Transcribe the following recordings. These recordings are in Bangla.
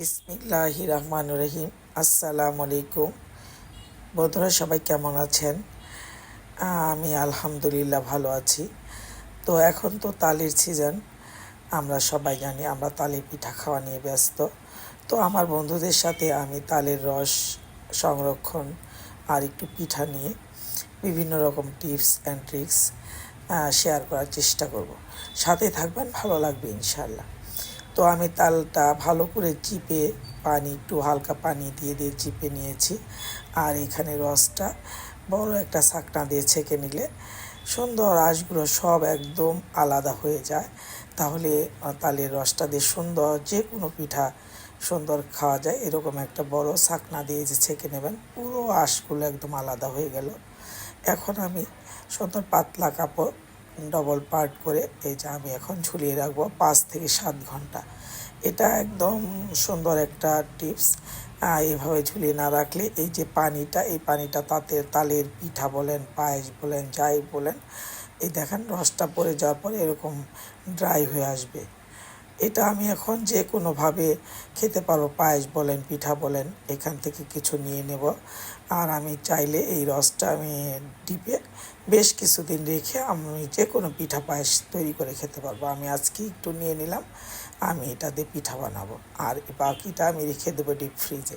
বিসমিল্লাহ রহমান রহিম আসসালামু আলাইকুম বন্ধুরা, সবাই কেমন আছেন? আমি আলহামদুলিল্লাহ ভালো আছি। তো এখন তো তালের সিজন। আমরা সবাই জানি আমরা তালের পিঠা খাওয়া নিয়ে ব্যস্ত। তো আমার বন্ধুদের সাথে আমি তালের রস সংরক্ষণ আর একটু পিঠা নিয়ে বিভিন্ন রকম টিপস অ্যান্ড ট্রিক্স শেয়ার করার চেষ্টা করব। সাথে থাকবেন, ভালো লাগবে ইনশাল্লাহ তো আমি তালটা ভালো করে চিপে পানি, একটু হালকা পানি দিয়ে দিয়ে চিপে নিয়েছি। আর এখানে রসটা বড় একটা ছাকনা দিয়ে ছেঁকে নিলে সুন্দর আঁশগুলো সব একদম আলাদা হয়ে যায়। তাহলে তালের রসটা দিয়ে সুন্দর যে কোনো পিঠা সুন্দর খাওয়া যায়। এরকম একটা বড় ছাকনা দিয়ে যে ছেঁকে নেবেন, পুরো আঁশগুলো একদম আলাদা হয়ে গেল। এখন আমি সুন্দর পাতলা কাপড় ডবল পার্ট করে এই আমি এখন ঝুলিয়ে রাখব পাঁচ থেকে সাত ঘণ্টা। এটা একদম সুন্দর একটা টিপস এইভাবে ঝুলিয়ে না রাখলে এই যে পানিটা, এই পানিটা তাতে তালের পিঠা বলেন, পায়েস বলেন, যাই বলেন, এই দেখেন রসটা পরে যাওয়ার পরে এরকম ড্রাই হয়ে আসবে। এটা আমি এখন যে কোনোভাবে খেতে পারব, পায়েস বলেন, পিঠা বলেন, এখান থেকে কিছু নিয়ে নেব। আর আমি চাইলে এই রসটা আমি ডিপে বেশ কিছুদিন রেখে আমি যে কোনো পিঠা পায়েস তৈরি করে খেতে পারব। আমি আজকে একটু নিয়ে নিলাম। আমি এটা দিয়ে পিঠা বানাবো। আর বাকিটা আমি রেখে দেবো ডিপ ফ্রিজে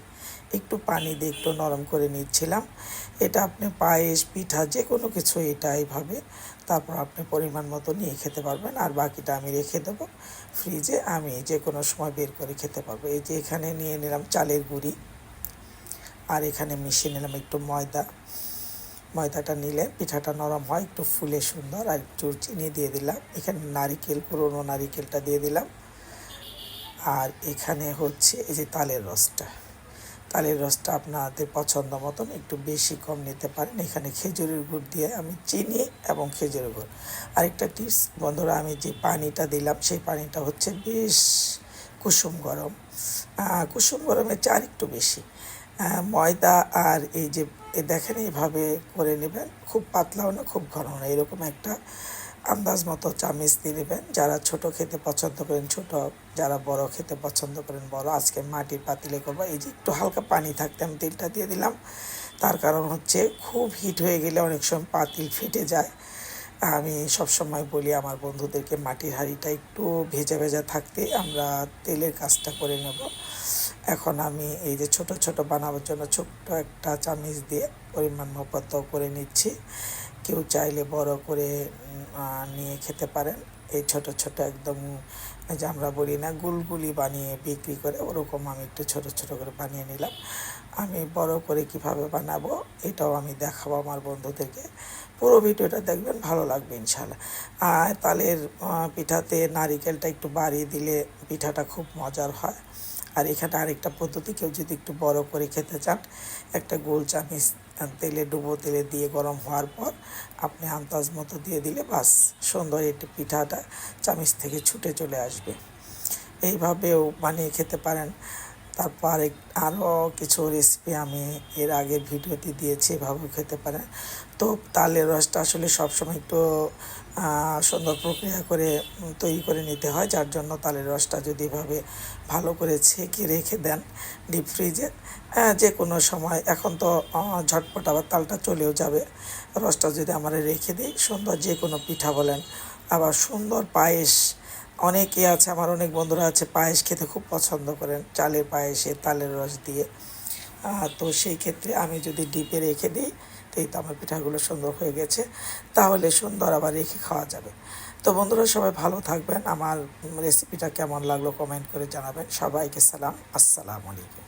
একটু পানি দিয়ে একটু নরম করে নিচ্ছিলাম। এটা আপনি পায়েস, পিঠা যে কোনো কিছু এটা এইভাবে তারপর আপনি পরিমাণ মতো নিয়ে খেতে পারবেন। আর বাকিটা আমি রেখে দেবো ফ্রিজে আমি যে কোনো সময় বের করে খেতে পারব। এই যে এখানে নিয়ে নিলাম চালের গুঁড়ি। আর এখানে মিশিয়ে নিলাম একটু ময়দা। ময়দাটা নিলে পিঠাটা নরম হয়, একটু ফুলে সুন্দর। আর একটু চিনি দিয়ে দিলাম। এখানে নারিকেল, পুরনো নারিকেলটা দিয়ে দিলাম। আর এখানে হচ্ছে এই যে তালের রসটা। তালের রসটা আপনাদের পছন্দ মতন একটু বেশি কম নিতে পারেন। এখানে খেজুরের গুড় দিয়ে আমি চিনি এবং খেজুরের গুড়। আরেকটা টিপস বন্ধুরা, আমি যে পানিটা দিলাম, সেই পানিটা হচ্ছে বেশ কুসুম গরম। কুসুম গরমের চার একটু বেশি। ময়দা আর এই যে দেখেন এইভাবে করে নেবেন। খুব পাতলাও না, খুব ঘন না, এরকম একটা আন্দাজ মতো চামিচ দিয়ে দেবেন। যারা ছোট খেতে পছন্দ করেন, ছোট, যারা বড় খেতে পছন্দ করেন, বড়, আজকে মাটির পাতিলে করব। এই যে একটু হালকা পানি থাকতে আমি তেলটা দিয়ে দিলাম। তার কারণ হচ্ছে খুব হিট হয়ে গেলে অনেক সময় পাতিল ফেটে যায়। আমি সবসময় বলি আমার বন্ধুদেরকে মাটির হাঁড়িটা একটু ভেজা ভেজা থাকতে আমরা তেলের কাজটা করে নেব। এখন আমি এই যে ছোট ছোট বানাবার জন্য ছোট্ট একটা চামিচ দিয়ে পরিমাণ মতো করে নিচ্ছি। কেউ চাইলে বড় করে নিয়ে খেতে পারেন। এই ছোট ছোট একদম যে আমরা বলি না, গুলগুলি বানিয়ে বিক্রি করে ওরকম আমি একটু ছোট ছোট করে বানিয়ে নিলাম। আমি বড় করে কীভাবে বানাবো এটাও আমি দেখাবো আমার বন্ধুদেরকে। পুরো ভিডিওটা দেখবেন, ভালো লাগবে ইনশাল্লাহ আর তালের পিঠাতে নারিকেলটা একটু বাড়িয়ে দিলে পিঠাটা খুব মজার হয়। আর এখানে আরেকটা পদ্ধতি, কেউ যদি একটু বড় করে খেতে চান, একটা গোল চামিচ তেলে ডুবো তেলে দিয়ে গরম হওয়ার পর আপনি আন্দাজ মতো দিয়ে দিলে বাস সুন্দর একটি পিঠাটা চামিচ থেকে ছুটে চলে আসবে। এইভাবেও বানিয়ে খেতে পারেন। তারপর আরও কিছু রেসিপি আমি এর আগের ভিডিওতে দিয়েছি, এভাবেও খেতে পারেন। তো তালের রসটা আসলে সবসময় একটু সুন্দর প্রক্রিয়া করে তৈরি করে নিতে হয়, যার জন্য তালের রসটা যদি এভাবে ভালো করে ছেঁকে রেখে দেন ডিপ ফ্রিজে যে কোনো সময়। এখন তো ঝটপট আবার তালটা চলেও যাবে। রসটা যদি আমরা রেখে দিই, সুন্দর যে কোনো পিঠা বলেন, আবার সুন্দর পায়েস অনেকে আছে, আমার অনেক বন্ধুরা আছে, পায়েস খেতে খুব পছন্দ করেন, চালের পায়েসে, তালের রস দিয়ে। তো সেই ক্ষেত্রে আমি যদি ডিপে রেখে দিই, তো এই তো আমার পিঠাগুলো সুন্দর হয়ে গেছে, তাহলে সুন্দর আবার রেখে খাওয়া যাবে। তো বন্ধুরা, সবাই ভালো থাকবেন। আমার রেসিপিটা কেমন লাগল কমেন্ট করে জানাবেন। সবাইকে সালাম, আসসালামু আলাইকুম।